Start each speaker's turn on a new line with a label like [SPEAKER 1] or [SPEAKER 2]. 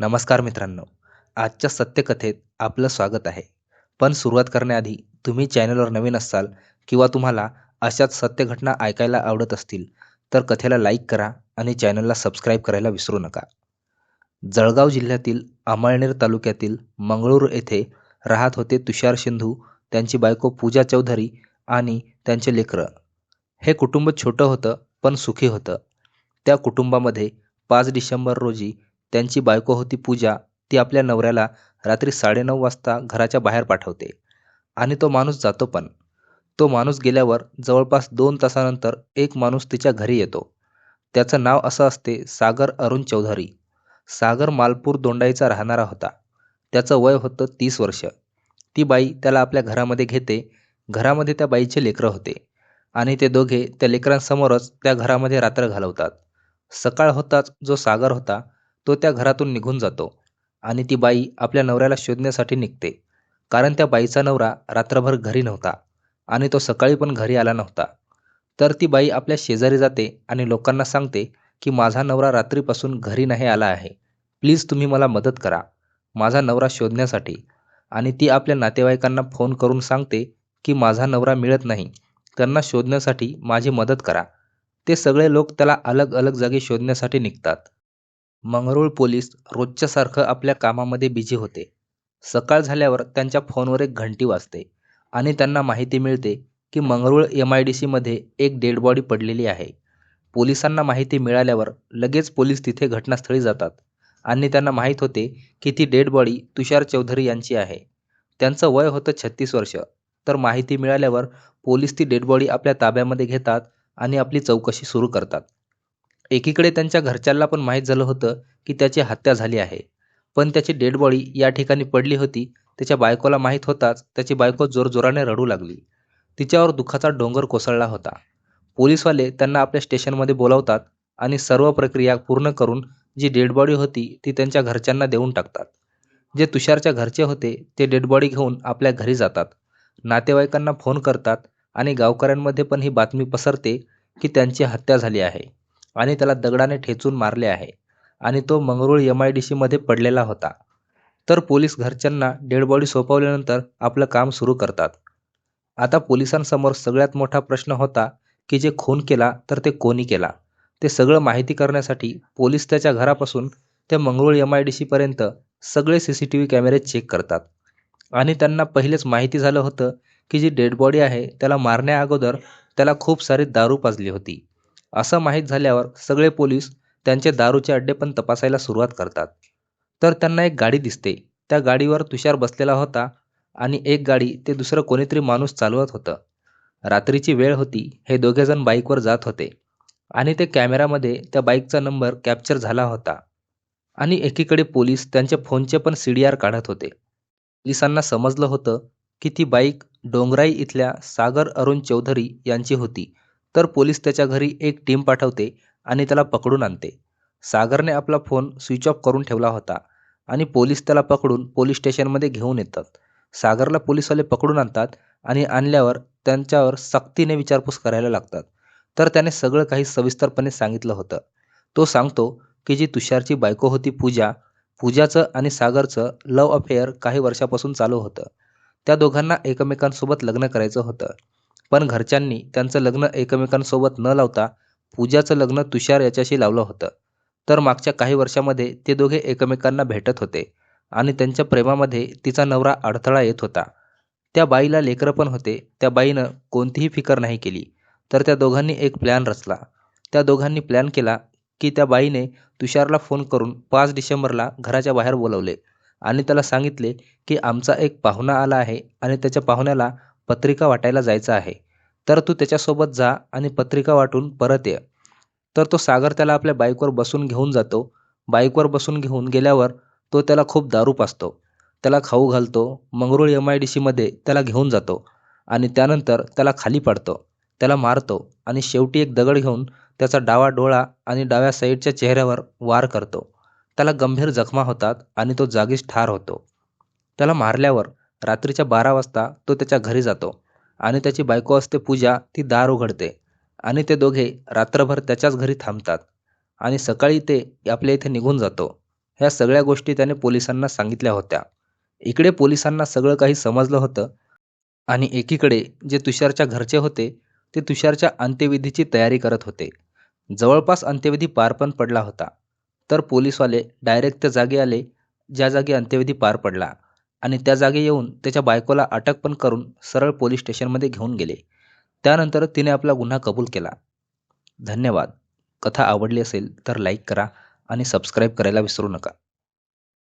[SPEAKER 1] नमस्कार मित्रांनो आजच्या सत्यकथेत आपलं स्वागत आहे. पण सुरुवात करण्याआधी तुम्ही चॅनलवर नवीन असाल किंवा तुम्हाला अशाच सत्य घटना ऐकायला आवडत असतील तर कथेला लाईक करा आणि चॅनलला सबस्क्राईब करायला विसरू नका. जळगाव जिल्ह्यातील अमळनेर तालुक्यातील मंगळूर येथे राहत होते तुषार सिंधू त्यांची बायको पूजा चौधरी आणि त्यांचे लेकरं. हे कुटुंब छोटं होतं पण सुखी होतं. त्या कुटुंबामध्ये पाच डिसेंबर रोजी त्यांची बायको होती पूजा ती आपल्या नवऱ्याला रात्री साडेनऊ वाजता घराच्या बाहेर पाठवते. आणि तो माणूस जातो पण. तो माणूस गेल्यावर जवळपास दोन तासानंतर एक माणूस तिच्या घरी येतो. त्याचं नाव असं असते सागर अरुण चौधरी. सागर मालपूर दोंडाईचा राहणारा होता. त्याचं वय होतं तीस वर्ष. ती बाई त्याला आपल्या घरामध्ये घेते. घरामध्ये त्या बाईचे लेकरं होते. आणि ते दोघे त्या लेकरांसमोरच त्या घरामध्ये रात्र घालवतात. सकाळ होताच जो सागर होता तो त्या घरातून निघून जातो आणि ती बाई आपल्या नवऱ्याला शोधण्यासाठी निघते. कारण त्या बाईचा नवरा रात्रभर घरी नव्हता आणि तो सकाळी पण घरी आला नव्हता. तर ती बाई आपल्या शेजारी जाते आणि लोकांना सांगते की माझा नवरा रात्रीपासून घरी नाही आला आहे. प्लीज तुम्ही मला मदत करा. माझा नवरा शोधण्यासाठी. आणि ती आपल्या नातेवाईकांना फोन करून सांगते की माझा नवरा मिळत नाही. त्यांना शोधण्यासाठी माझी मदत करा. ते सगळे लोक त्याला अलग अलग जागी शोधण्यासाठी निघतात. मंगरूळ पोलीस रोजच्यासारखं आपल्या कामामध्ये बिझी होते. सकाळ झाल्यावर त्यांच्या फोनवर एक घंटी वाजते आणि त्यांना माहिती मिळते की मंगरूळ एम आय डी सीमध्ये एक डेड बॉडी पडलेली आहे. पोलिसांना माहिती मिळाल्यावर लगेच पोलीस तिथे घटनास्थळी जातात आणि त्यांना माहीत होते की ती डेड बॉडी तुषार चौधरी यांची आहे. त्यांचं वय होतं छत्तीस वर्ष. तर माहिती मिळाल्यावर पोलीस ती डेड बॉडी आपल्या ताब्यामध्ये घेतात आणि आपली चौकशी सुरू करतात. एकीकडे त्यांच्या घरच्यांना पण माहीत झालं होतं की त्याची हत्या झाली आहे. पण त्याची डेड बॉडी या ठिकाणी पडली होती त्याच्या बायकोला माहीत होताच त्याची बायको जोरजोराने रडू लागली. तिच्यावर दुःखाचा डोंगर कोसळला होता. पोलीसवाले त्यांना आपल्या स्टेशनमध्ये बोलावतात आणि सर्व प्रक्रिया पूर्ण करून जी डेड बॉडी होती ती त्यांच्या घरच्यांना देऊन टाकतात. जे तुषारच्या घरचे होते ते डेड बॉडी घेऊन आपल्या घरी जातात. नातेवाईकांना फोन करतात आणि गावकऱ्यांमध्ये पण ही बातमी पसरते की त्यांची हत्या झाली आहे. आणि त्याला दगडाने ठेचून मारले आहे. आणि तो मंगरूळ एम आय डी सीमध्ये पडलेला होता. तर पोलीस घरच्यांना डेडबॉडी सोपवल्यानंतर आपलं काम सुरू करतात. आता पोलिसांसमोर सगळ्यात मोठा प्रश्न होता की जे खून केला तर ते कोणी केला? ते सगळं माहिती करण्यासाठी पोलीस त्याच्या घरापासून ते मंगरूळ एम आय डी सीपर्यंत सगळे सी सी टी व्ही कॅमेरे चेक करतात. आणि त्यांना पहिलेच माहिती झालं होतं की जी डेड बॉडी आहे त्याला मारण्याअगोदर त्याला खूप सारी दारू पाजली होती. असं माहीत झाल्यावर सगळे पोलीस त्यांचे दारूचे अड्डे पण तपासायला सुरुवात करतात. तर त्यांना एक गाडी दिसते. त्या गाडीवर तुषार बसलेला होता आणि एक गाडी ते दुसरं कोणीतरी माणूस चालवत होतं. रात्रीची वेळ होती. हे दोघेजण बाईकवर जात होते. आणि ते कॅमेरामध्ये त्या बाईकचा नंबर कॅप्चर झाला होता. आणि एकीकडे पोलीस त्यांच्या फोनचे पण सी डी आर काढत होते. पोलिसांना समजलं होतं की ती बाईक डोंगराई इथल्या सागर अरुण चौधरी यांची होती. तर पोलीस त्याच्या घरी एक टीम पाठवते आणि त्याला पकडून आणते. सागरने आपला फोन स्विच ऑफ करून ठेवला होता आणि पोलीस त्याला पकडून पोलीस स्टेशनमध्ये घेऊन येतात. सागरला पोलीसवाले पकडून आणतात आणि आणल्यावर त्यांच्यावर सक्तीने विचारपूस करायला लागतात. तर त्याने सगळं काही सविस्तरपणे सांगितलं होतं. तो सांगतो की जी तुषारची बायको होती पूजा पूजाचं आणि सागरचं लव अफेअर काही वर्षापासून चालू होतं. त्या दोघांना एकमेकांसोबत लग्न करायचं होतं. पण घरच्यांनी त्यांचं लग्न एकमेकांसोबत न लावता पूजाचं लग्न तुषार याच्याशी लावलं होतं. तर मागच्या काही वर्षामध्ये ते दोघे एकमेकांना भेटत होते आणि त्यांच्या प्रेमामध्ये तिचा नवरा अडथळा येत होता. त्या बाईला लेकरं पण होते. त्या बाईनं कोणतीही फिकर नाही केली. तर त्या दोघांनी एक प्लॅन रचला. त्या दोघांनी प्लॅन केला की त्या बाईने तुषारला फोन करून पाच डिसेंबरला घराच्या बाहेर बोलवले आणि त्याला सांगितले की आमचा एक पाहुणा आला आहे आणि त्याच्या पाहुण्याला पत्रिका वाटायला जायचं आहे. तर तू त्याच्यासोबत जा आणि पत्रिका वाटून परत ये. तर तो सागर त्याला आपल्या बाईकवर बसून घेऊन जातो. बाईकवर बसून घेऊन गेल्यावर तो त्याला खूप दारू पाचतो त्याला खाऊ घालतो मंगरूळ एम आय डी सीमध्ये त्याला घेऊन जातो आणि त्यानंतर त्याला खाली पाडतो. त्याला मारतो आणि शेवटी एक दगड घेऊन त्याचा डावा डोळा आणि डाव्या साईडच्या चेहऱ्यावर वार करतो. त्याला गंभीर जखमा होतात आणि तो जागीच ठार होतो. त्याला मारल्यावर रात्रीच्या बारा वाजता तो त्याच्या घरी जातो आणि त्याची बायको असते पूजा ती दार उघडते आणि ते दोघे रात्रभर त्याच्याच घरी थांबतात आणि सकाळी ते आपल्या इथे निघून जातो. ह्या सगळ्या गोष्टी त्याने पोलिसांना सांगितल्या होत्या. इकडे पोलिसांना सगळं काही समजलं होतं आणि एकीकडे जे तुषारच्या घरचे होते ते तुषारच्या अंत्यविधीची तयारी करत होते. जवळपास अंत्यविधी पार पण पडला होता. तर पोलीसवाले डायरेक्ट त्या जागी आले ज्या जागी अंत्यविधी पार पडला. आणि त्या जागी येऊन त्याच्या बायकोला अटक पण करून सरळ पोलीस स्टेशनमध्ये घेऊन गेले. त्यानंतर तिने आपला गुन्हा कबूल केला. धन्यवाद. कथा आवडली असेल तर लाईक करा आणि सबस्क्राईब करायला विसरू नका.